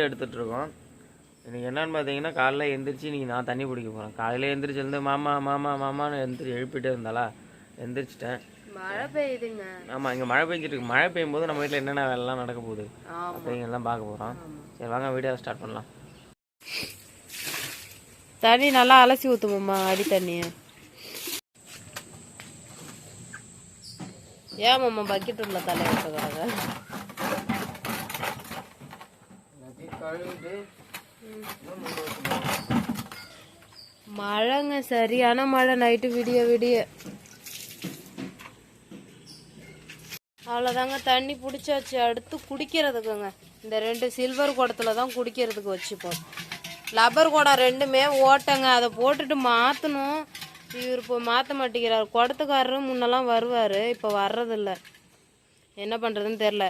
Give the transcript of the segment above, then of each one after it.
Video எடுத்துட்டு இருக்கோம் இன்னைக்கு என்னன்னு பார்த்தீங்கன்னா காலைல எந்திரிச்சு இன்னைக்கு நான் தண்ணி பிடிக்க போகிறேன் காலையில் எந்திரிச்சு இருந்து மாமா மாமா மாமான்னு எந்திரிச்சு எழுப்பிட்டே இருந்தாளா? எந்திரிச்சிட்டேன். மழை பெய்யுதுங்க. ஆமாம் இங்கே மழை பெஞ்சிட்டு இருக்கு. மழை பெய்யும் போது நம்ம வீட்டில் என்னென்ன வேலைலாம் நடக்க போகுது? அப்படிங்கெல்லாம் பார்க்க போகிறோம் சரி வாங்க வீடியோ ஸ்டார்ட் பண்ணலாம். தண்ணி நல்லா அலசி ஊத்துமாம்மா அடி தண்ணிய. ஏன் மாமா பக்கெட் உள்ள தலை விட்டுக்கிறாங்க மழைங்க சரியான மழை நைட்டு விடிய விடிய. அவ்வளோதாங்க தண்ணி பிடிச்சாச்சு. அடுத்து குடிக்கிறதுக்குங்க. இந்த ரெண்டு சில்வர் குடத்துல தான் குடிக்கிறதுக்கு வச்சுப்போம். லப்பர் குடம் ரெண்டுமே ஓட்டங்க. அதை போட்டுட்டு மாற்றணும் இவர் இப்போ மாற்ற மாட்டேங்கிறார். குடத்துக்காரரும் முன்னெல்லாம் வருவார். இப்போ வர்றதில்ல. என்ன பண்ணுறதுன்னு தெரில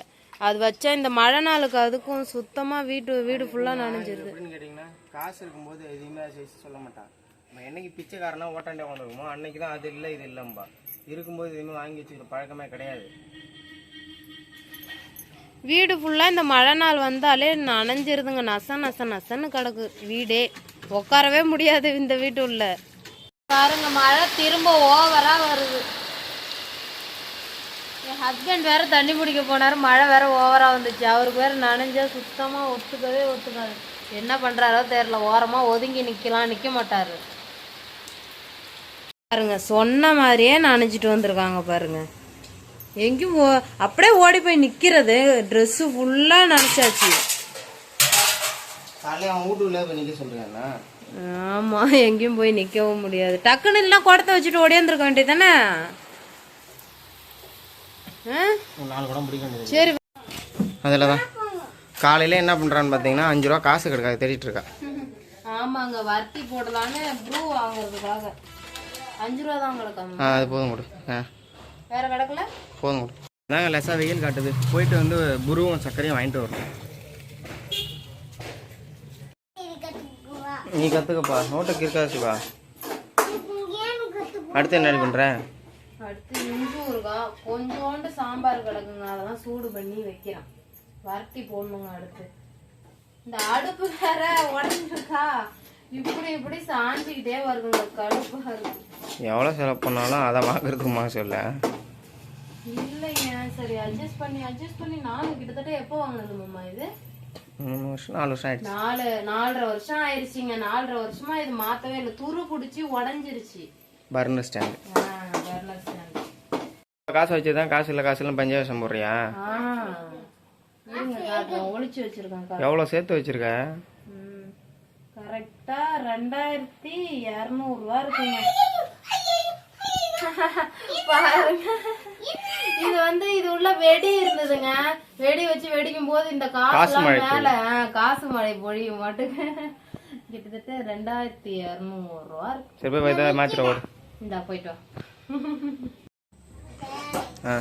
அது வச்சா இந்த மழை நாளுக்கு அதுக்கும் சுத்தமாக வீட்டு வீடு ஃபுல்லாக நனைஞ்சிருது. கேட்டிங்கன்னா காசு இருக்கும்போது எதையுமே சொல்ல மாட்டான். நம்ம என்னைக்கு பிச்சைக்காரனா ஓட்டாண்டே கொண்டு இருக்குமோ அன்னைக்கு தான் அது இல்லை இது இல்லைம்பா. இருக்கும்போது எதுவுமே வாங்கி வச்சுக்கிற பழக்கமே கிடையாது. வீடு ஃபுல்லாக இந்த மழை நாள் வந்தாலே நனைஞ்சிருதுங்க. நச நச நசன்னு கிடக்கு. வீடே. உட்காரவே முடியாது இந்த வீட்டு உள்ள. பாருங்க மழை திரும்ப ஓவரா வருது. ஹஸ்பண்ட் வேற தண்ணி பிடிக்க போனாரு மழை வேற ஓவரா வந்துச்சு. அவருக்கு வேற நனைஞ்சா சுத்தமா ஒத்துக்கவே ஒத்துக்காது. என்ன பண்றாரோ தெரியல ஓரமா ஒதுங்கி நிக்கலாம் நிக்க மாட்டாரு. பாருங்க சொன்ன மாதிரியே நனைஞ்சிட்டு வந்திருக்காங்க பாருங்க. எங்கேயும் ஓ- அப்படியே ஓடி போய் நிக்கிறது. Dress ஃபுல்லா நனைச்சாச்சு. காலையில் அவன் வீட்டுக்குள்ளே போய் நிற்க சொல்கிறேன்னா ஆமா எங்கேயும் போய் நிக்கவும் முடியாது. டக்குன்னு இல்லைன்னா குடத்தை வச்சுட்டு ஓடியாந்துருக்க வேண்டியது தானே? நாலு குடம் பிடிக்க வேண்டியது சரி. அதில் தான் காலையில் என்ன பண்ணுறான்னு பார்த்தீங்கன்னா அஞ்சு ரூபா காசு கிடக்காது தேடிட்டு இருக்கா. ஆமாங்க வர்த்தி போடலான்னு ப்ளூ வாங்குறதுக்காக. அஞ்சு ரூபா தான் கிடக்காம ஆ அது போதும் கொடு. ஆ. வேற கிடக்கல போதும் கொடு. தாங்க லெஸ்ஸாக வெயில் காட்டுது. போயிட்டு வந்து புருவும் சர்க்கரையும் வாங்கிட்டு வரணும். நீ கற்றுக்கப்பா இருக்கா சிவா. அடுத்து என்ன பண்ணுற அடுத்து இஞ்சி ஊறுகாய் கொஞ்சோண்டு சாம்பார் கிடக்குங்க அதெல்லாம் சூடு பண்ணி வைக்கிறேன் வறுத்தி போடணுங்க அடுத்து. இந்த அடுப்பு வேற உடஞ்சிருக்கா. இப்படி இப்படி சாஞ்சிக்கிட்டே வருதுங்க கடுப்பா இருக்கு எவ்வளோ செலவு பண்ணாலும் அதை வாங்குறதுக்குமா சொல்ல? இல்லைங்க சரி அட்ஜஸ்ட் பண்ணி அட்ஜஸ்ட் பண்ணி நானும் கிட்டத்தட்ட எப்போ வாங்கினது மாமா இது? மூணு வருஷம் நாலு வருஷம் ஆயிடுச்சு. நாலு நாலரை வருஷம் ஆயிடுச்சுங்க நாலரை வருஷமா இது மாத்தவே இல்லை. துரு பிடிச்சி உடஞ்சிருச்சு. Burner stand. காசு வச்சு தான் காசு இல்லை காசு இல்லை பஞ்சாயசம் போடுறியா? ஒளிச்சு வச்சிருக்கேன் எவ்வளோ சேர்த்து வச்சிருக்க. கரெக்டா ரெண்டாயிரத்தி இரநூறுவா இருக்குங்க. பாருங்க. இது வந்து இது உள்ள வெடி இருந்ததுங்க. வெடி வச்சு வெடிக்கும் போது இந்த காசு மேல காசு மழை பொழியும் மாட்டுக்கு கிட்டத்தட்ட ரெண்டாயிரத்தி இரநூறு ரூபா இருக்கு. சரி போய் இதை மாத்திர ஓடு. இந்தா போயிட்டு ஆ.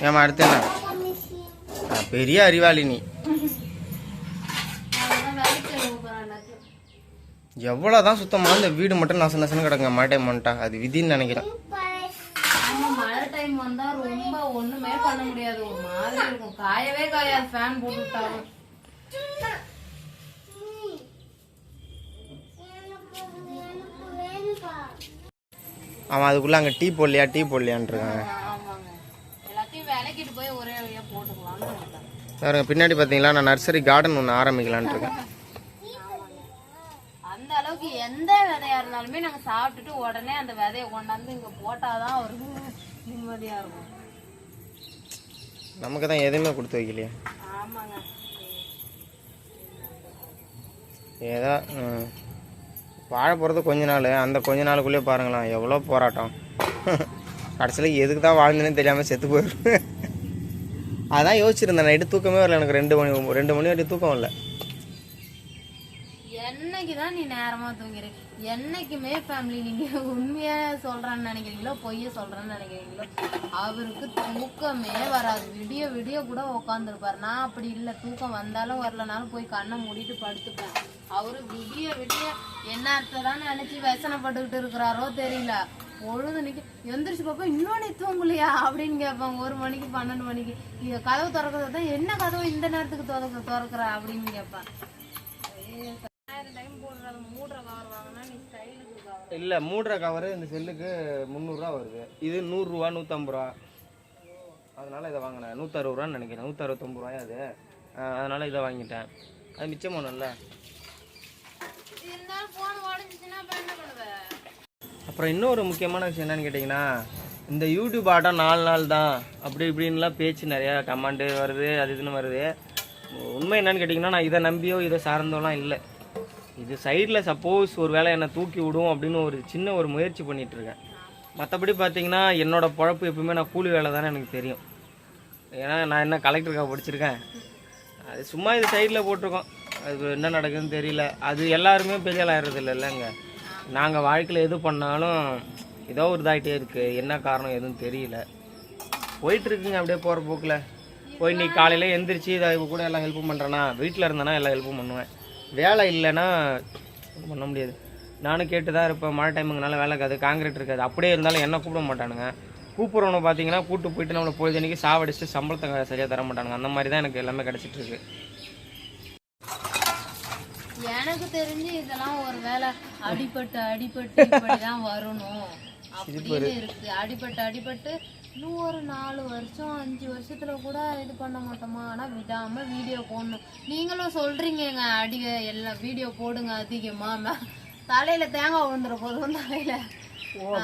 ஏமா அடுத்து என்ன? ஆ, பெரிய அறிவாளி நீ. எவ்வளோதான் சுத்தமாக இந்த வீடு மட்டும் நச நசன்னு கிடங்க மழை டைம் வந்துட்டா. அது விதின்னு நினைக்கிறேன். மழை டைம் வந்தா ரொம்ப ஒண்ணுமே பண்ண முடியாது. ஒரு மாதிரி இருக்கும். காயவே காயாது. ஃபேன் போட்டு விட்டாலும் அவன் அதுக்குள்ளே அங்கே டீ போடலையா? டீ போடலையான்னு பாருங்க பின்னாடி பார்த்தீங்களா நான் நர்சரி கார்டன் ஒன்று ஆரம்பிக்கலான்னு இருக்கேன். அந்த அளவுக்கு எந்த விதையா இருந்தாலுமே நாங்க சாப்பிட்டுட்டு உடனே அந்த விதைய கொண்டாந்து இங்க போட்டாதான் ஒரு நிம்மதியா இருக்கும். நமக்கு தான் எதுவுமே கொடுத்து வைக்கலையே. ஆமாங்க. ஏதோ வாழ போகிறது கொஞ்ச நாள் அந்த கொஞ்ச நாளுக்குள்ளேயே பாருங்களேன் எவ்வளோ போராட்டம். கடைசியில் எதுக்கு தான் வாழ்ந்தேன்னு தெரியாமல் செத்து போயிடும் அதான் யோசிச்சிருந்தேன். நைட்டு தூக்கமே வரல. எனக்கு ரெண்டு மணி ரெண்டு மணி வரைக்கும் தூக்கம் வரல. என்னைக்குதான் நீ நேரமா தூங்குற? என்னைக்குமே ஃபேமிலி நீங்க உண்மையா சொல்றேன்னு நினைக்கிறீங்களோ பொய்ய சொல்றேன்னு நினைக்கிறீங்களோ அவருக்கு தூக்கமே வராது. விடிய விடிய கூட உட்காந்துருப்பாரு நான் அப்படி இல்லை. தூக்கம் வந்தாலும் வரலனாலும் போய் கண்ணை மூடிட்டு படுத்துப்பேன். அவரு விடிய விடிய என்ன தான் நினைச்சு வேசனைப்பட்டுக்கிட்டு இருக்கிறாரோ தெரியல. பொழுது நிக்க எந்திரிச்சு பாப்பா இன்னொன்னு தூங்கலையா? அப்படின்னு கேட்பாங்க ஒரு மணிக்கு பன்னெண்டு மணிக்கு. இங்க கதவு திறக்கிறது தான் என்ன கதவு இந்த நேரத்துக்கு திறக்க திறக்கிற அப்படின்னு கேட்பான். ஆயிரம் டைம் போடுறது மூடுற கவர் வாங்கினா நீ ஸ்டைலுக்கு கவர். இல்லை மூடுற கவரு இந்த செல்லுக்கு முந்நூறுரூவா வருது. இது நூறுரூவா நூற்றம்பது ரூபா. அதனால் இதை வாங்கினேன். நூற்றறுபது ரூபான்னு நினைக்கிறேன். நூற்றறுபத்தொம்பது ரூபாயா அது? அதனால் இதை வாங்கிட்டேன். அது மிச்சம் ஒன்றும்ல இருந்தாலும் உடஞ்சிச்சுன்னா அப்புறம் இன்னொரு முக்கியமான விஷயம் என்னன்னு கேட்டிங்கன்னா இந்த யூடியூப் ஆட்டம் நாலு நாள் தான். அப்படி இப்படின்லாம் பேச்சு நிறையா கமாண்டு வருது அது இதுன்னு வருது. உண்மை என்னன்னு கேட்டிங்கன்னா நான் இதை நம்பியோ இதை சார்ந்தோலாம் இல்லை. இது சைடில் சப்போஸ் ஒரு வேளை என்னை தூக்கி விடும் அப்படின்னு ஒரு சின்ன ஒரு முயற்சி பண்ணிகிட்ருக்கேன் மற்றபடி பார்த்தீங்கன்னா என்னோடய பழப்பு எப்பவுமே நான் கூலி வேலை தானே எனக்கு தெரியும். ஏன்னா நான் என்ன கலெக்டருக்காக படிச்சிருக்கேன். அது சும்மா இது சைடில் போட்டிருக்கோம். அது என்ன நடக்குதுன்னு தெரியல. அது எல்லாருமே பெரிய ஆள் ஆயிடுறது இல்லைங்க நாங்கள் வாழ்க்கையில் எது பண்ணாலும் ஏதோ ஒரு இதாகிட்டே இருக்குது என்ன காரணம் எதுவும் தெரியல. போயிட்டுருக்குங்க அப்படியே போகிற போக்கில். போய் நீ காலையில் எந்திரிச்சு இதை கூட எல்லாம் ஹெல்ப்பும் பண்ணுறேன்னா வீட்டில் இருந்தேன்னா எல்லாம் ஹெல்ப்பும் பண்ணுவேன். வேலை இல்லைன்னா பண்ண முடியாது. நானும் கேட்டு தான் இருப்பேன். மழை டைமுங்கனால வேலை இருக்காது காங்கிரீட் இருக்காது. அப்படியே இருந்தாலும் என்ன கூப்பிட மாட்டானுங்க. கூப்பிட்றவனை பார்த்தீங்கன்னா கூப்பிட்டு போயிட்டு நம்மளை பொழுதன்னைக்கு சாவடிச்சு சம்பளத்தை சரியாக தர மாட்டானுங்க. அந்த மாதிரி தான் எனக்கு எல்லாமே கிடச்சிட்ருக்கு எனக்கு தெரிஞ்சு இதெல்லாம் ஒரு வேலை அடிபட்டு அடிபட்டு இப்படிதான் வரணும். அப்படின்னு இருக்கு. அடிபட்டு அடிபட்டு இன்னும் ஒரு நாலு வருஷம் அஞ்சு வருஷத்துல கூட இது பண்ண மாட்டோமா? ஆனா விடாம வீடியோ போடணும். நீங்களும் சொல்றீங்கங்க அடி எல்லாம் வீடியோ போடுங்க அதிகமா. தலையில தேங்காய் விழுந்துற போதும் தலையில.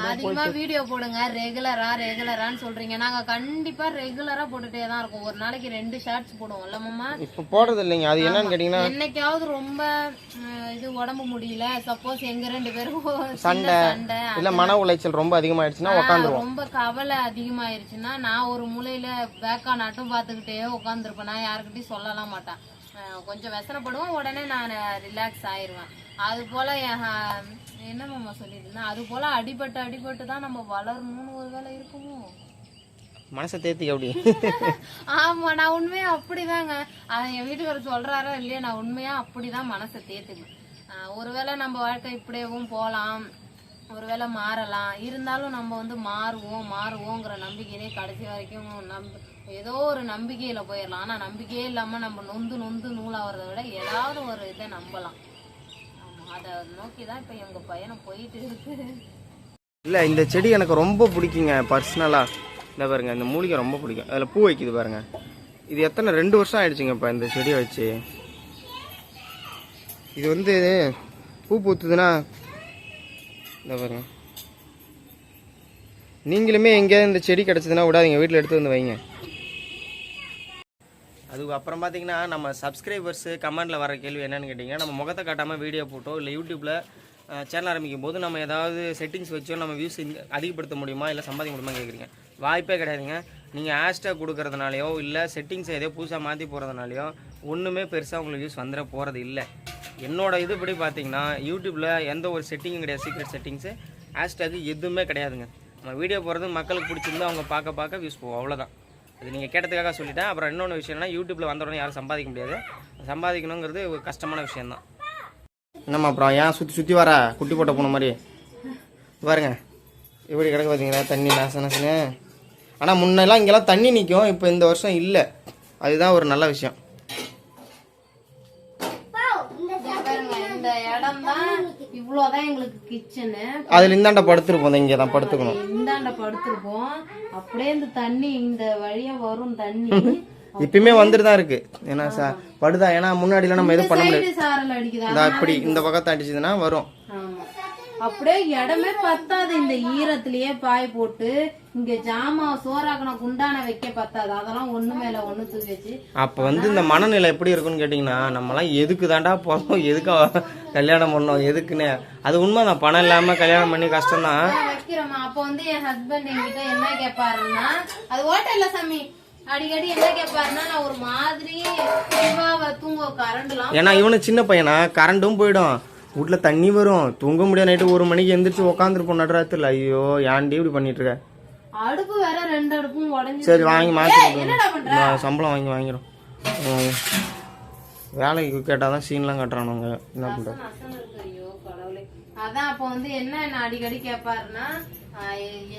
அதிகமா வீடியோ போடுங்க. ரெகுலரா ரெகுலரான்னு சொல்றீங்க. நாங்க கண்டிப்பா ரெகுலரா போட்டுட்டே தான் இருக்கோம். ஒரு நாளைக்கு ரெண்டு ஷார்ட்ஸ் போடுவோம். இல்ல மாமா? இப்போ போடுறது இல்லைங்க அது என்னன்னு கேட்டிங்கன்னா என்னைக்காவது ரொம்ப இது உடம்பு முடியல. சப்போஸ் எங்க ரெண்டு பேரும் சண்டை சண்டை. இல்லை மன உளைச்சல் ரொம்ப அதிகமாகிடுச்சுன்னா உட்காந்துருவோம் ரொம்ப கவலை அதிகமாயிருச்சுன்னா நான் ஒரு மூலையில பேக்கா நாட்டும் பார்த்துக்கிட்டே உட்காந்துருப்பேன் நான் யாருக்கிட்டையும் சொல்லலாம் மாட்டேன். கொஞ்சம் விசனப்படுவோம் உடனே நான் ரிலாக்ஸ் ஆயிடுவேன் அது போல் என்ன மாமா சொல்லியிருந்தேன் அது போல் அடிபட்டு அடிபட்டு தான் நம்ம வளரணும்னு ஒரு வேலை இருக்குமோ? மனசை தேர்த்திக்க அப்படி ஆமா நான் உண்மையா அப்படிதாங்க. என் வீட்டுக்காரர் சொல்றாரோ இல்லையா நான் உண்மையா அப்படிதான் மனசை தேர்த்துக்கேன் ஒருவேளை நம்ம வாழ்க்கை இப்படியேவும் போகலாம் ஒருவேளை மாறலாம். இருந்தாலும் நம்ம வந்து மாறுவோம் மாறுவோங்கிற நம்பிக்கையிலே கடைசி வரைக்கும் நம்ப ஏதோ ஒரு நம்பிக்கையில போயிடலாம் ஆனா நம்பிக்கையே இல்லாம நம்ம நொந்து நொந்து நூலாகிறத விட ஏதாவது ஒரு இதை நம்பலாம். அதை நோக்கி தான் இப்ப எங்க பயணம் போயிட்டு இருக்கு. இல்லை இந்த செடி எனக்கு ரொம்ப பிடிக்குங்க பர்சனலாக இந்த பாருங்க இந்த மூலிகை ரொம்ப பிடிக்கும். அதில் பூ வைக்குது பாருங்க. இது எத்தனை ரெண்டு வருஷம் ஆயிடுச்சுங்க இப்போ இந்த செடியை வச்சு. இது வந்து பூ பூத்துதுன்னா இந்த பாருங்க. நீங்களுமே எங்கேயாவது இந்த செடி கிடச்சதுன்னா விடாதீங்க. வீட்டில் எடுத்து வந்து வைங்க. அதுக்கு அப்புறம் பார்த்தீங்கன்னா நம்ம சப்ஸ்கிரைபர்ஸு கமெண்ட்டில் வர கேள்வி என்னென்னு கேட்டிங்கன்னா நம்ம முகத்தை காட்டாமல் வீடியோ போட்டோ இல்லை யூடியூப்பில் சேனல் ஆரம்பிக்கும் போது நம்ம ஏதாவது செட்டிங்ஸ் வச்சோ நம்ம வியூஸ் அதிகப்படுத்த முடியுமா இல்லை சம்பாதிக்க முடியுமா கேட்குறீங்க வாய்ப்பே கிடையாதுங்க. நீங்கள் ஹேஷ்டேக் கொடுக்கறதுனாலையோ இல்லை செட்டிங்ஸை ஏதோ புதுசாக மாற்றி போகிறதுனாலையோ ஒன்றுமே பெருசாக உங்களுக்கு யூஸ் வந்துட போகிறது இல்லை. என்னோடய இதுபடி பார்த்தீங்கன்னா யூடியூப்பில் எந்த ஒரு செட்டிங்கும் கிடையாது. சீக்ரெட் செட்டிங்ஸு ஹேஷ்டேக் எதுவுமே கிடையாதுங்க. நம்ம வீடியோ போகிறது மக்களுக்கு பிடிச்சிருந்தா அவங்க பார்க்க பார்க்க வியூஸ் போகும். அவ்வளோதான் இது நீங்கள் கேட்டதுக்காக சொல்லிட்டேன். அப்புறம் இன்னொன்று விஷயம் என்னன்னா யூடியூப்பில் வந்த உடனே யாரும் சம்பாதிக்க முடியாது. சம்பாதிக்கணுங்கிறது ஒரு கஷ்டமான விஷயந்தான் என்னம்மா அப்புறம் ஏன் சுற்றி சுற்றி வர? குட்டி போட்ட போன மாதிரி. பாருங்க. எப்படி கிடக்கு பார்த்தீங்களா தண்ணி நாச நாசனு ஆனால் முன்னெல்லாம் இங்கெல்லாம் தண்ணி நிற்கும் இப்போ இந்த வருஷம் இல்லை. அதுதான் ஒரு நல்ல விஷயம் இங்க பாருங்க இந்த இடம் தான் இவ்வளவுதான் எங்களுக்கு கிச்சனு அதில் இந்தாண்ட படுத்துருப்போம். இங்கே தான் படுத்துக்கணும். இந்தாண்ட படுத்திருப்போம். அப்படியே இந்த தண்ணி இந்த வழியா வரும் தண்ணி. இப்பயுமே வந்துட்டு தான் இருக்கு. ஏன்னா சா படுதா? ஏன்னா முன்னாடிலாம் நம்ம எதுவும் பண்ண முடியாது. இப்படி இந்த பக்கத்தை அடிச்சதுன்னா வரும். அப்படியே இடமே பத்தாது. இந்த ஈரத்திலேயே பாய் போட்டு இங்க ஜாமா சோறாக்கணும் குண்டான வைக்க பத்தாது. அதெல்லாம் ஒண்ணு மேல ஒண்ணு தூக்கி வச்சு. அப்போ வந்து இந்த மனநிலை எப்படி இருக்குன்னு கேட்டிங்கன்னா நம்மலாம் எதுக்கு தாண்டா போகிறோம் எதுக்கு கல்யாணம் பண்ணோம்? எதுக்குன்னு. அது உண்மை தான் பணம் இல்லாமல் கல்யாணம் பண்ணி கஷ்டம்தான் நான் வைக்கிறோமா? அப்ப வந்து என் ஹஸ்பண்ட் என்கிட்ட என்ன கேட்பாருன்னா அது ஓட்டல்ல சாமி. அடிக்கடி என்ன கேட்பாருன்னா நான் ஒரு மாதிரி தூங்க கரண்ட்லாம் ஏன்னா இவனு சின்ன பையனா? கரண்ட்டும் போயிடும். வீட்டில் தண்ணி வரும். தூங்க முடியாது. நைட்டு ஒரு மணிக்கு எந்திரிச்சு உட்காந்துருப்போம் நடுராத்திரில. ஐயோ ஏன்டி இப்படி பண்ணிட்டு இருக்க? அடுப்பு வேற ரெண்டு அடுப்பும் உடஞ்சு சரி வாங்கி மாற்றி என்னடா பண்ற? நான் சம்பளம் வாங்கி வாங்கிடும். வேலைக்கு கேட்டால் தான் சீன்லாம் கட்டுறானுங்க. என்ன பண்ணுறது அதான் அப்ப வந்து என்ன என்ன அடிக்கடி கேட்பாருன்னா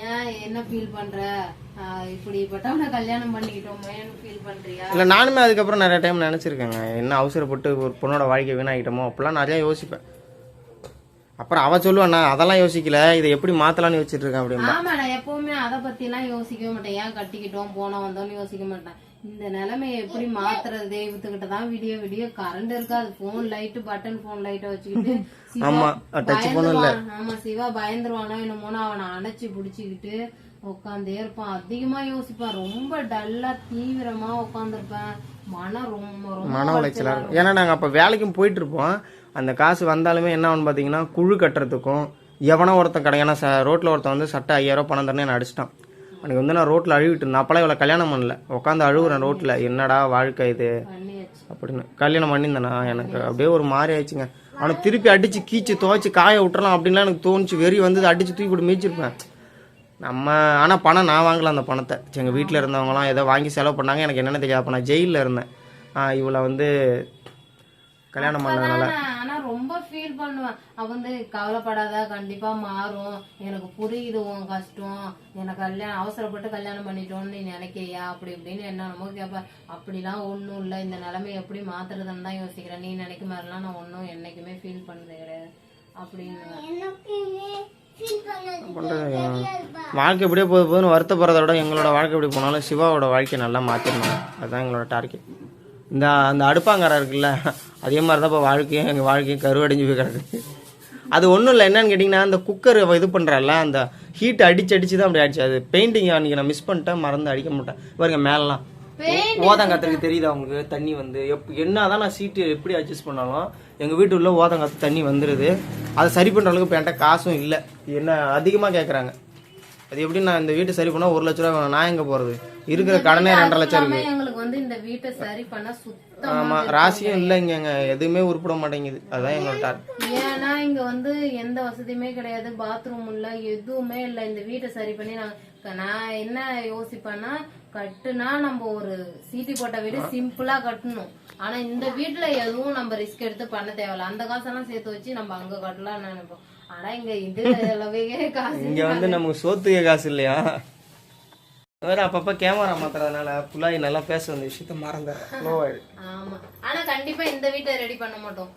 ஏன் என்ன ஃபீல் பண்ற? இப்படிப்பட்டவனை கல்யாணம் ஃபீல் பண்றியா? இல்லை நானுமே அதுக்கப்புறம் நிறைய டைம் நினச்சிருக்கேங்க. என்ன அவசரப்பட்டு ஒரு பொண்ணோட வாழ்க்கை வீணாகிட்டோமோ அப்போல்லாம் நிறையா யோசிப்பேன். அப்புறம் அவ சொல்லுவான் அதெல்லாம் யோசிக்கல இதை எப்படி மாற்றலாம்னு யோசிச்சுட்டு இருக்கேன் அப்படின்னு ஆமா நான் எப்பவுமே அதை பத்தி எல்லாம் யோசிக்கவே மாட்டேன். ஏன் கட்டிக்கிட்டோம் போனோம் வந்தோம்னு யோசிக்க மாட்டேன். இந்த நிலைமையை எப்படி மாத்துறது? தெய்வத்துக்கிட்ட தான் விடிய விடிய கரண்ட் இருக்காது போன் லைட் பட்டன் போன் லைட்டை வச்சுக்கிட்டு ஆமா, சிவா பயந்துருவானோ என்னமோன்னு அவனை அணைச்சு புடிச்சுக்கிட்டு உட்காந்தே இருப்பான். அதிகமா யோசிப்பான். ரொம்ப டல்லா தீவிரமா உட்காந்துருப்பேன் மனம் ரொம்ப மன உளைச்சலாக இருக்கும். ஏன்னா நாங்கள் அப்போ வேலைக்கும் போயிட்டு இருப்போம் அந்த காசு வந்தாலுமே என்ன ஆகும்னு பார்த்தீங்கன்னா குழு கட்டுறதுக்கும் எவனோ ஒருத்தன் கடை ஏன்னா ச ரோட்டில் ஒருத்தன் வந்து சட்டை ஐயாயிரம் பணம் தரணும் என்ன அடிச்சிட்டான். அன்றைக்கி வந்து நான் ரோட்டில் அழுவிட்டு இருந்தேன். அப்போலாம் இவ்வளோ கல்யாணம் பண்ணல. உட்காந்து அழுகுறேன் ரோட்டில் என்னடா வாழ்க்கை இது? அப்படின்னு கல்யாணம் பண்ணியிருந்தேனா எனக்கு. அப்படியே ஒரு மாதிரி ஆயிடுச்சுங்க. ஆனால் திருப்பி அடிச்சு கீச்சு துவைச்சி காய விட்டுறலாம் அப்படின்லாம் எனக்கு தோணுச்சு. வெறி வந்து அடிச்சு தூக்கி போட்டு மீச்சிருப்பேன் நம்ம ஆனால் பணம் நான் வாங்கலை அந்த பணத்தை. எங்கள் வீட்டில் இருந்தவங்களாம் ஏதோ வாங்கி செலவு பண்ணாங்க. எனக்கு என்னென்ன தெரியாது. அப்போ நான் ஜெயிலில் இருந்தேன். இவளை வந்து கல்யாணம் பண்ணதுனால. ஆனா ரொம்ப ஃபீல் பண்ணுவேன். அவ வந்து கவலைப்படாத கண்டிப்பா மாறும். எனக்கு புரியுது உன் கஷ்டம். எனக்கு கல்யாணம் அவசரப்பட்டு கல்யாணம் பண்ணிட்டோம்னு நீ நினைக்கிறியா? அப்படி இப்படின்னு என்னென்னமோ கேட்ப அப்படிலாம் ஒண்ணும் இல்ல. இந்த நிலைமை எப்படி மாத்துறதுன்னு தான் யோசிக்கிறேன். நீ நினைக்க மாதிரிலாம் நான் ஒன்றும் என்னைக்குமே ஃபீல் பண்ணது கிடையாது. அப்படின்னு. வாழ்க்கை இப்படியே போது போதுன்னு வருத்தப்படுறத விட எங்களோட வாழ்க்கை எப்படி போனாலும் சிவாவோட வாழ்க்கையை நல்லா மாற்றிடணும் அதுதான் எங்களோட டார்கெட் இந்த அந்த அடுப்பாங்காரம் இருக்குல்ல அதே மாதிரி தான் இப்போ வாழ்க்கையும் எங்கள் வாழ்க்கையும் கருவடைஞ்சு போய் கிடக்கு. அது ஒன்றும் இல்லை என்னன்னு கேட்டிங்கன்னா அந்த குக்கர் இது பண்ணுறல்ல அந்த ஹீட் அடிச்சு அடிச்சு தான் அப்படி ஆயிடுச்சு. அது பெயிண்டிங் அன்றைக்கி நான் மிஸ் பண்ணிட்டேன் மறந்து அடிக்க மாட்டேன். பாருங்க மேலெலாம். ஓதங்காத்துக்கு தெரியுதா உங்களுக்கு தண்ணி வந்து எப் என்ன தான் நான் சீட்டு எப்படி அட்ஜஸ்ட் பண்ணாலும் எங்கள் வீட்டு உள்ள ஓதங்காத்து தண்ணி வந்துடுது அதை சரி பண்ணுற அளவுக்கு இப்போ என்கிட்ட காசும் இல்லை என்ன அதிகமாக கேட்குறாங்க அது எப்படி நான் இந்த வீட்டை சரி பண்ணால் ஒரு லட்ச ரூபா. நான் எங்கே போகிறது இருக்கிற கடனே ரெண்டரை லட்சம் இருக்கு எல்லாமே எங்களுக்கு வந்து இந்த வீட்டை சரி பண்ண சுத்தம் ஆமாம் ராசியும் இல்லைங்க எதுவுமே உருப்பட மாட்டேங்குது. அதுதான் எங்களோட டார்கெட் ஏன்னா இங்க வந்து எந்த வசதியுமே கிடையாது. பாத்ரூம் இல்ல எதுவுமே இல்ல. இந்த வீட்டை சரி பண்ணி நான் க- நான் என்ன யோசிப்பேன்னா கட்டுனா நம்ம ஒரு சீட்டி போட்ட வீடு சிம்பிளா கட்டணும். ஆனா இந்த வீட்டுல எதுவும் நம்ம ரிஸ்க் எடுத்து பண்ண தேவையில்ல. அந்த காசெல்லாம் சேர்த்து வச்சு நம்ம அங்க கட்டலாம்னு நினைப்போம். ஆனா இங்க இது அளவே காசு இங்கே வந்து நமக்கு சோத்துக்கே காசு இல்லையா? வேற அப்பப்போ கேமரா மாத்துறதுனால புள்ளாய் நல்லா பேச வந்த விஷயத்த மறந்துடுறேன். ஸ்லோ ஆயிடுது ஆமா ஆனா கண்டிப்பா இந்த வீட்டை ரெடி பண்ண மாட்டோம்.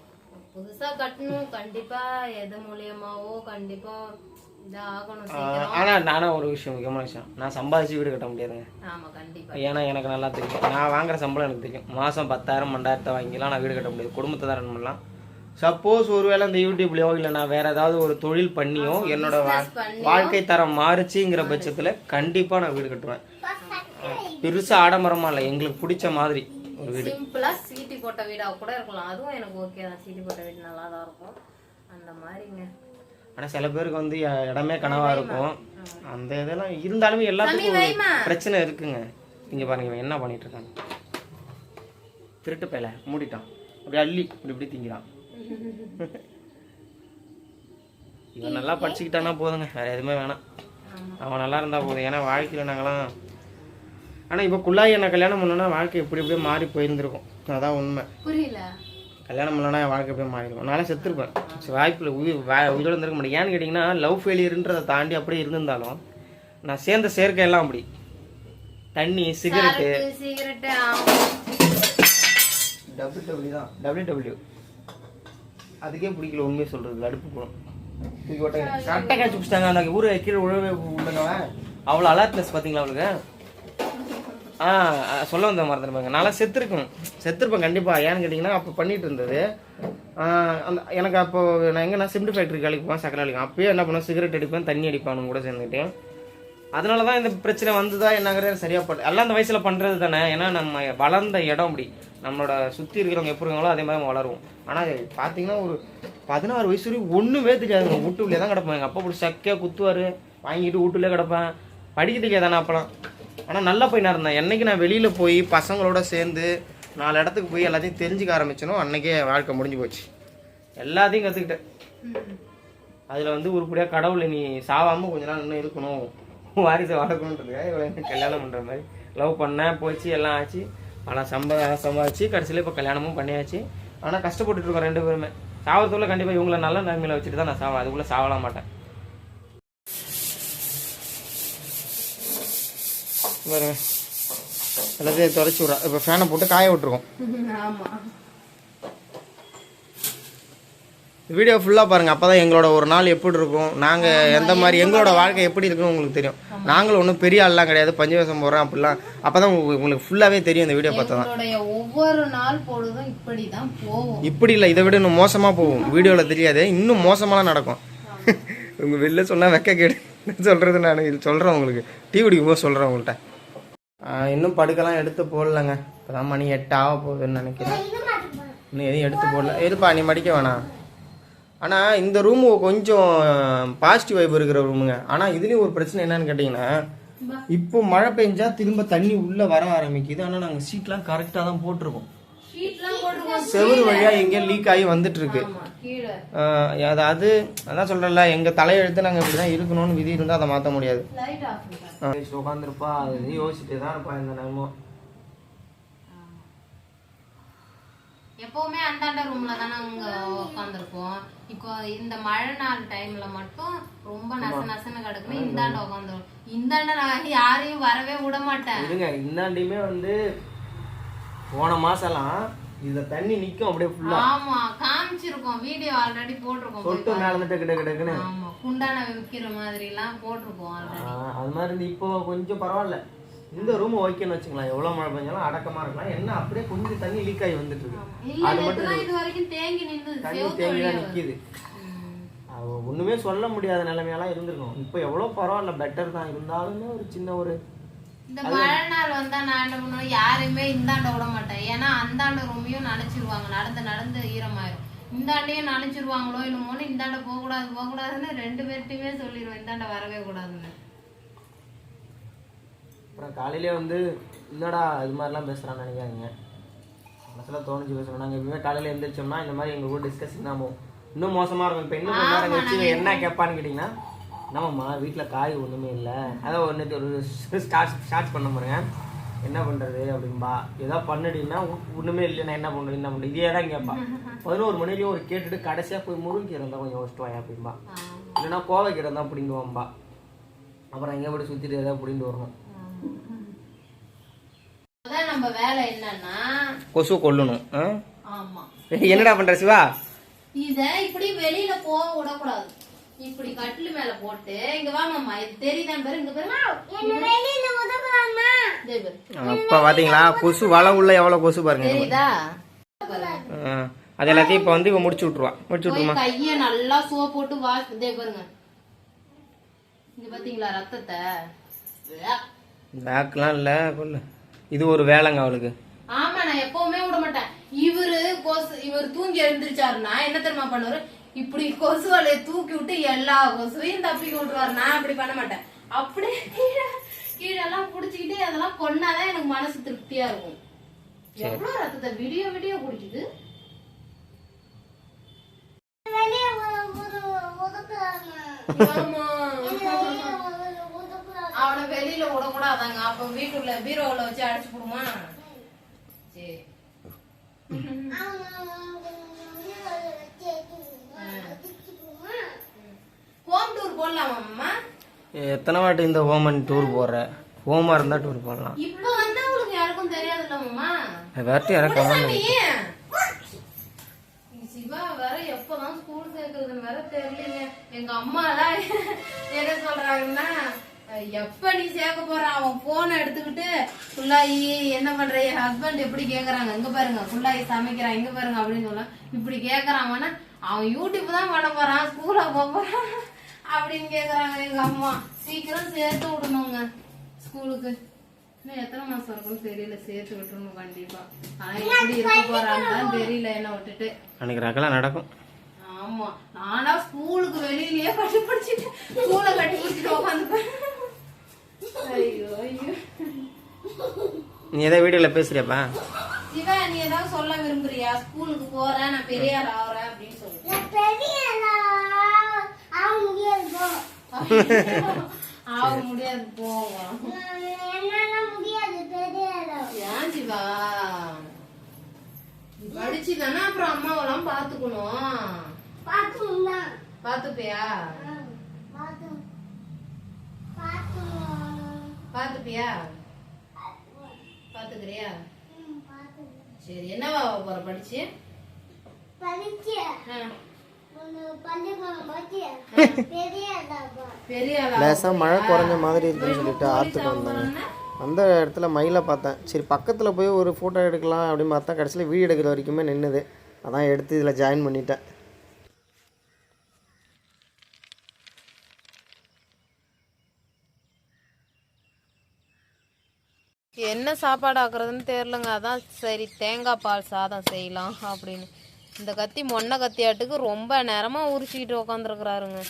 புதுசா கட்டணும் கண்டிப்பா எது மூலியமாவோ கண்டிப்பா ஆனால் நானும் ஒரு விஷயம் முக்கியமான விஷயம் நான் சம்பாதிச்சு வீடு கட்ட முடியாதுங்க. ஏன்னா எனக்கு நல்லா தெரியும். நான் வாங்குற சம்பளம் எனக்கு தெரியும். மாதம் பத்தாயிரம் பண்டாயிரத்தை வாங்கிலாம் நான் வீடு கட்ட முடியாது. குடும்பத்தை தான் ரன் பண்ணலாம். சப்போஸ் ஒருவேளை இந்த யூடியூப்லையோ இல்லை நான் வேற ஏதாவது ஒரு தொழில் பண்ணியோ என்னோட வாழ்க்கை தரம் மாறுச்சுங்கிற பட்சத்தில் கண்டிப்பாக நான் வீடு கட்டுவேன். பெருசாக ஆடம்பரமா இல்லை எங்களுக்கு பிடிச்ச மாதிரி ஒரு வீடு. சிம்பிளா சீட்டி போட்ட வீடா கூட இருக்கலாம். அதுவும் எனக்கு ஓகே தான். சீட்டி போட்ட வீடு நல்லா தான் இருக்கும். அந்த மாதிரிங்க. ஆனால் சில பேருக்கு வந்து இடமே கனவாக இருக்கும். அந்த இதெல்லாம் இருந்தாலுமே எல்லாத்துக்கும். பிரச்சனை இருக்குங்க. இங்கே பாருங்க என்ன பண்ணிட்டு இருக்காங்க திருட்டு பேல மூடிட்டான். அப்படி அள்ளி இப்படி இப்படி திங்கிறான். இவன் நல்லா படிச்சுக்கிட்டானா போதுங்க. வேற எதுவுமே வேணாம். அவன் நல்லா இருந்தா போதும். ஏன்னா வாழ்க்கையில் நாங்களாம் ஆனால் இப்போ குள்ளாய் என்ன கல்யாணம் பண்ணோன்னா வாழ்க்கை இப்படி இப்படியே மாறி போயிருந்திருக்கும். அதான் உண்மை. புரியல. கல்யாணம் பண்ணலன்னா என் வாழ்க்கை போய் மாறிடும். நானே செத்துருப்பேன். சரி, வாய்ப்பில்லை உயிர் வா உயிரோடு இருந்திருக்க மாட்டேன். ஏன்னு கேட்டிங்கன்னா லவ் ஃபெயிலியர்ன்றதை தாண்டி அப்படியே இருந்திருந்தாலும் நான் சேர்ந்த சேர்க்கை எல்லாம் அப்படி. தண்ணி சிகரெட்டு. சிகரெட் டபிள்யூ டபிள்யூ தான். டபிள்யூ டபிள்யூ அதுக்கே பிடிக்கல உண்மையை சொல்கிறது அடுப்பு ஓட்ட கரெக்டாக கேட்ச் பிடிச்சிட்டாங்க. அந்த ஊரை கீழே உழவே உள்ளவன் அவ்வளோ அலர்ட்னஸ் பார்த்தீங்களா அவளுக்கு? ஆ சொல்ல வந்த மறந்துருப்பாங்க நல்லா செத்துருக்கும். செத்துருப்பேன் கண்டிப்பாக ஏன்னு கேட்டிங்கன்னா அப்போ பண்ணிட்டு இருந்தது. அந்த எனக்கு அப்போ நான் எங்கே நான் சிமெண்ட் ஃபேக்ட்ரி போவேன் சக்கரை வேலைக்கு. அப்பயே என்ன பண்ணுவேன்? சிகரெட் அடிப்பேன் தண்ணி அடிப்பானு கூட சேர்ந்துக்கிட்டேன் அதனால தான் இந்த பிரச்சனை வந்ததா என்னங்கிறது சரியா பட் எல்லாம் அந்த வயசுல பண்றது தானே. ஏன்னா நம்ம வளர்ந்த இடம் அப்படி. நம்மளோட சுற்றி இருக்கிறவங்க எப்படி இருக்காங்களோ அதே மாதிரி வளருவோம். ஆனால் பார்த்தீங்கன்னா ஒரு பதினாறு வயசு வரைக்கும் ஒன்றுமே தெரியாதுங்க. வீட்டுக்குள்ளே தான் கிடப்பேன். எங்கள் அப்பா போட்டு சக்கையாக குத்துவார். வாங்கிட்டு வீட்டுலயே கிடப்பேன். படிக்க தெரியாதானே அப்பெல்லாம். ஆனால் நல்ல பையனாக இருந்தேன். என்றைக்கு நான் வெளியில் போய் பசங்களோட சேர்ந்து நாலு இடத்துக்கு போய் எல்லாத்தையும் தெரிஞ்சுக்க ஆரம்பிச்சனோ அன்னைக்கே வாழ்க்கை முடிஞ்சு போச்சு. எல்லாத்தையும் கற்றுக்கிட்டேன் அதில் வந்து உருப்படியாக கடவுளை நீ சாவாமல் கொஞ்ச நாள் இன்னும் இருக்கணும். வாரிசை வளர்க்கணுன்றதுக்காக இவளை கல்யாணம் பண்ணுற மாதிரி. லவ் பண்ணேன் போச்சு எல்லாம் ஆச்சு. ஆனால் சம்பா சம்பாதிச்சு கடைசியில் இப்போ கல்யாணமும் பண்ணியாச்சு. ஆனால் கஷ்டப்பட்டுட்டு இருக்கோம் ரெண்டு பேருமே. சாவரத்துக்குள்ள கண்டிப்பாக இவங்கள நல்ல நிலைமையில வச்சுட்டு தான் நான் சாவேன். அதுக்குள்ளே சாவலாம் மாட்டேன். பாருங்க. எல்லாத்தையும் தொடச்சி விட்றேன் இப்போ ஃபேனை போட்டு காய விட்டுருக்கோம். ஆமாம் வீடியோ ஃபுல்லாக பாருங்கள் அப்போ தான் எங்களோட ஒரு நாள் எப்படி இருக்கும்? நாங்கள் எந்த மாதிரி எங்களோட வாழ்க்கை எப்படி இருக்குன்னு உங்களுக்கு தெரியும். நாங்களும் ஒன்றும் பெரிய ஆள்லாம் கிடையாது. பஞ்சவேசம் போடுறோம் அப்படிலாம். அப்போ தான் உங்களுக்கு ஃபுல்லாகவே தெரியும் இந்த வீடியோ பார்த்தா தான். ஒவ்வொரு நாள் பொழுதும் இப்படிதான் போகும். இப்படி இல்லை. இதை விட இன்னும் மோசமாக போகும். வீடியோவில் தெரியாது. இன்னும் மோசமாலாம் நடக்கும். உங்கள் வெளில சொன்னால் வெக்க கேடு. சொல்கிறது நான்? இது சொல்கிறேன் உங்களுக்கு. டீ குடிக்கும் போது சொல்கிறேன் உங்கள்கிட்ட இன்னும் படுக்கலாம். எடுத்து போடலங்க. இப்போ தான் மணி எட்டு ஆக போகுதுன்னு நினைக்கிறேன். இன்னும் எதையும் எடுத்து போடல. இருப்பா நீ மடிக்க வேணாம். ஆனால் இந்த ரூமு கொஞ்சம் பாசிட்டிவ் வைப் இருக்கிற ரூமுங்க ஆனால் இதுலேயும் ஒரு பிரச்சனை என்னன்னு கேட்டிங்கன்னா இப்போ மழை பெஞ்சா திரும்ப தண்ணி உள்ளே வர ஆரம்பிக்குது. ஆனால் நாங்கள் சீட்லாம் கரெக்டாக தான் போட்டிருக்கோம். செவுரு வழியா எங்கேயோ லீக் ஆகி வந்துட்டு இருக்கு அதாவது அதான் சொல்றேன்ல எங்க தலையெழுத்து நாங்க இப்படிதான் இருக்கணும்னு விதி இருந்தா அதை மாத்த முடியாது. உட்காந்துருப்பா அது யோசிச்சுட்டு தான் இருப்பா இந்த நேரமும். எப்பவுமே அந்தாண்ட ரூம்ல தானே அங்க உட்காந்துருப்போம் இப்போ இந்த மழை நாள் டைம்ல மட்டும் ரொம்ப நச நசன்னு கிடக்குன்னு இந்தாண்ட உட்காந்துரும் இந்தாண்ட நான் யாரையும் வரவே விட மாட்டேன். இருங்க இந்தாண்டியுமே வந்து போன மாசம்லாம் இதுல தண்ணி நிக்கும் அப்படியே ஃபுல்லா ஆமா காமிச்சிருக்கோம். வீடியோ ஆல்ரெடி போட்டிருக்கோம். சொட்டு மேல இருந்துட்டு கிட்ட கிடக்குன்னு. ஆமா குண்டான விக்கிற மாதிரி எல்லாம் போட்டிருக்கோம் ஆல்ரெடி அது மாதிரி இப்போ கொஞ்சம் பரவாயில்ல. இந்த ரூம் ஓகேன்னு வச்சுக்கலாம் எவ்வளவு மழை பெஞ்சாலும் அடக்கமா இருக்கலாம். என்ன அப்படியே கொஞ்சம் தண்ணி லீக் ஆகி வந்துட்டு இருக்கு இது வரைக்கும் தேங்கி நின்று தண்ணி தேங்கி தான் நிக்குது. ஒண்ணுமே சொல்ல முடியாத நிலைமையெல்லாம் இருந்திருக்கும். இப்போ எவ்வளவு பரவாயில்ல பெட்டர் தான். இருந்தாலுமே ஒரு சின்ன ஒரு இந்த மழை நாள் வந்தா நான் யாரையுமே இந்தாண்ட விட மாட்டேன். ஏன்னா அந்தாண்ட ரூமையும் நனைச்சிருவாங்க. நடந்து நடந்து ஈரமாயிரும். இந்தாண்டையும் நனைச்சிருவாங்களோ இல்லமோன்னு இந்தாண்ட போக கூடாது போக கூடாதுன்னு ரெண்டு பேர்ட்டையுமே சொல்லிடுவேன் இந்தாண்ட வரவே கூடாதுன்னு. அப்புறம் காலையிலே வந்து என்னடா இது மாதிரிலாம் பேசுகிறான்னு நினைக்காதீங்க. மனசில் தோணுச்சு பேசுகிறோம் நாங்கள் எப்பவுமே காலையில் எழுந்திரிச்சோம்னா இந்த மாதிரி எங்கள் கூட டிஸ்கஷன் தான் போகும் இன்னும் மோசமாக இருக்கும். இப்போ இன்னும் கொஞ்ச நேரம் கழிச்சு என்ன கேட்பான்னு கேட்டிங்கன்னா நம்மம்மா வீட்டில் காய் ஒன்றுமே இல்லை. அதான் ஒன்று ஒரு ஸ்டார்ட் ஸ்டார்ட் பண்ண போகிறேன் என்ன பண்ணுறது அப்படின்பா ஏதோ பண்ணுடின்னா ஒன்றுமே இல்லை. நான் என்ன பண்ணுறது என்ன பண்ணுறது இதே தான் கேட்பா. பதினோரு மணிலையும் ஒரு கேட்டுட்டு கடைசியாக போய் முருங்கீரை இருந்தால் கொஞ்சம் வச்சுட்டு வாயா அப்படின்பா இல்லைன்னா கோவைக்கீரை தான் பிடிங்குவாம்பா அப்புறம் எங்கே போய் சுற்றிட்டு ஏதாவது பிடிண்டு வரணும். நம்ம வேலை என்னன்னா கொசு கொல்லணும் ஆ? ஆமா. என்னடா பண்ற சிவா? இத இப்படி வெளியில போக விடக்கூடாது. இப்படி கட்டில் மேல போட்டு இங்க வா மாமா இது தெரியுதான் பாரு இங்க பாரு. அப்ப பாத்தீங்களா கொசு வலை உள்ள எவ்வளவு கொசு பாருங்க தெரியுதா? அது எல்லாத்தையும் இப்ப வந்து இவ முடிச்சு விட்டுருவா. முடிச்சு விட்டுருமா? கைய நல்லா சோப் போட்டு வாஷ் இதே பாருங்க. இங்க பாத்தீங்களா ரத்தத்தை? பேக்லாம் இல்ல கொல்லு. இது ஒரு வேலைங்க அவளுக்கு. ஆமா நான் எப்பவுமே விட மாட்டேன். இவரு கொசு இவர் தூங்கி எழுந்திருச்சாருன்னா என்ன தெரியுமா பண்ணுவாரு? இப்படி கொசு வலைய தூக்கி விட்டு எல்லா கொசுவையும் தப்பிக்க விட்டுருவாரு. நான் அப்படி பண்ண மாட்டேன். அப்படியே கீழே கீழே எல்லாம் புடிச்சுக்கிட்டு அதெல்லாம் கொன்னாதான் எனக்கு மனசு திருப்தியா இருக்கும். எவ்வளவு ரத்தத்தை விடிய விடிய குடிக்குது? ஆமா. அவனை வெளியில விடக்கூடாதாங்க. அப்ப வீட்டுக்குள்ள பீரோவுல வச்சு அடைச்சு போடுமா? சரி. ஹோம் டூர் போடலாமா அம்மா? எத்தனை வாட்டி இந்த ஹோமன் டூர் போற? ஹோமா இருந்தா டூர் போடலாம். இப்ப வந்தா உங்களுக்கு யாருக்கும் தெரியாதுல்ல மாமா வேட்டி இறக்காம நீ சிவா வேற எப்பதான் ஸ்கூல் சேர்க்கறதுன்னு வேற தெரியலங்க. எங்க அம்மா எல்லாம் என்ன சொல்றாங்கன்னா எப்ப நீ சேர்க்க போற? அவன் போனை எடுத்துக்கிட்டு புள்ளாயி என்ன பண்ற? என் ஹஸ்பண்ட் எப்படி கேக்குறாங்க? இங்க பாருங்க புள்ளாயி சமைக்கிறான் இங்க பாருங்க அப்படின்னு சொல்ல. இப்படி கேக்குறாங்கன்னா அவன். யூடியூப் தான் பண்ண போறான் ஸ்கூல்ல போக போறான் அப்படின்னு கேக்குறாங்க எங்க அம்மா. சீக்கிரம் சேர்த்து விடணுங்க ஸ்கூலுக்கு இன்னும் எத்தனை மாசம் இருக்கும்னு தெரியல சேர்த்து விட்டுறணும் கண்டிப்பா. ஆனா எப்படி இருக்க போறாங்கன்னு தெரியல என்ன விட்டுட்டு. அன்னைக்கு ரகலாம் நடக்கும். ஆமா நானா ஸ்கூலுக்கு வெளியிலயே கட்டி பிடிச்சிட்டு ஸ்கூல கட்டி பிடிச்சிட்டு உட்காந்துப்பேன் நீ எதாவது வீடியோல பேசுறியாப்பா? சிவா நீ ஏதாவது சொல்ல விரும்புறியா? ஸ்கூலுக்கு போறேன் நான் பெரியார் ஆகுறேன் அப்படின்னு சொல்லி. ஆக முடியாது போங்க ஏன் சிவா? நீ படிச்சுதானே அப்புறம் அம்மாவெல்லாம் பாத்துக்கணும் பாத்துப்பியா பாத்துப்பியா பாத்துக்கிறியா சரி என்னவா போற படிச்சு? லேசாக மழை குறைஞ்ச மாதிரி இருக்குன்னு சொல்லிட்டு ஆற்றுக்கு வந்தாங்க. அந்த இடத்துல மயிலை பார்த்தேன். சரி பக்கத்தில் போய் ஒரு ஃபோட்டோ எடுக்கலாம் அப்படின்னு பார்த்தா கடைசியில் வீடியோ எடுக்கிற வரைக்குமே நின்றுது அதான் எடுத்து இதில் ஜாயின் பண்ணிட்டேன் என்ன சாப்பாடு ஆக்குறதுன்னு தெரியலங்க. அதான் சரி தேங்காய் பால் சாதம் செய்யலாம் அப்படின்னு. இந்த கத்தி மொன்ன கத்தியாட்டுக்கு ரொம்ப நேரமா உரிச்சிக்கிட்டு உக்காந்துருக்குறாருங்க.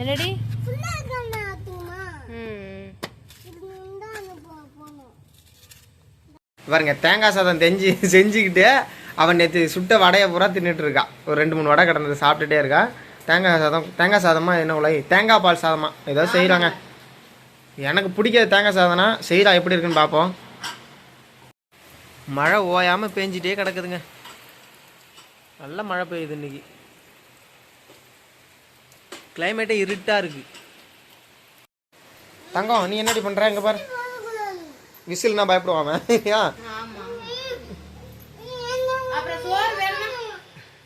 என்னடி? ம். பாருங்க தேங்காய் சாதம் தெஞ்சு செஞ்சுக்கிட்டு அவன் நேற்று சுட்ட வடையை பூரா தின்னுட்டு இருக்கான் ஒரு ரெண்டு மூணு வடை கிடந்தது சாப்பிட்டுட்டே இருக்கா. தேங்காய் சாதம் தேங்காய் சாதமா என்ன உலகி? தேங்காய் பால் சாதமா. ஏதோ செய்கிறாங்க எனக்கு பிடிக்காத தேங்காய் சாதம்னா. செய்கிறா எப்படி இருக்குன்னு பார்ப்போம் மழை ஓயாமல் பேஞ்சிட்டே கிடக்குதுங்க. நல்ல மழை பெய்யுது இன்னைக்கு. கிளைமேட்டே இருட்டாக இருக்கு. தங்கம் நீ என்னடி பண்ணுற இங்கே பாரு. விசில்னா பயப்படுவான் ஏன் ஆமா அப்புறம் சோறு வேணும்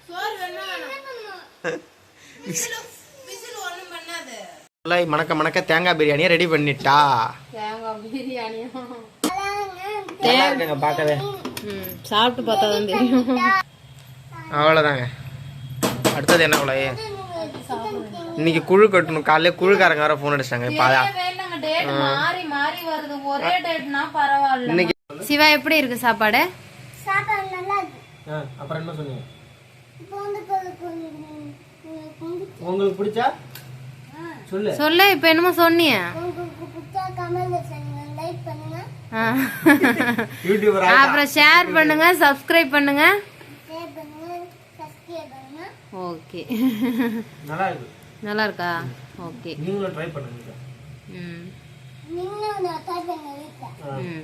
சோறு வேணும் வேணும் விசில் விசில் ஒண்ணும் பண்ணாது நல்லா மணக்க மணக்க தேங்காய் பிரியாணியை ரெடி பண்ணிட்டா? பார்க்கவே. ம் சாப்பிட்டு பார்த்தா தான் தெரியும். அவ்வளோதாங்க அடுத்தது என்ன உலக இன்னைக்கு குழு கட்டணும். காலையில குழுக்காரங்க வர ஃபோன் அடிச்சிட்டாங்க. இப்போ அதான். வேண்டாங்க டேட் மாறி மாறி வருது. ஒரே டேட்னா பரவாயில்ல இன்னைக்கு சிவா எப்படி இருக்கு சாப்பாடு? அப்புறம் என்ன சொன்னீங்க? உங்களுக்கு பிடிச்சா? சொல்லு. சொல்லு இப்ப என்னமோ சொன்னிய. யூடியூபர் அப்புறம் ஷேர் பண்ணுங்க சப்ஸ்கிரைப் பண்ணுங்க. ஓகே. நல்லா இருக்கு நல்லா இருக்கா ஓகே. நீங்களும் ட்ரை பண்ணுங்க. ம். நீங்களும் ட்ரை பண்ண வீட்டில் ம்.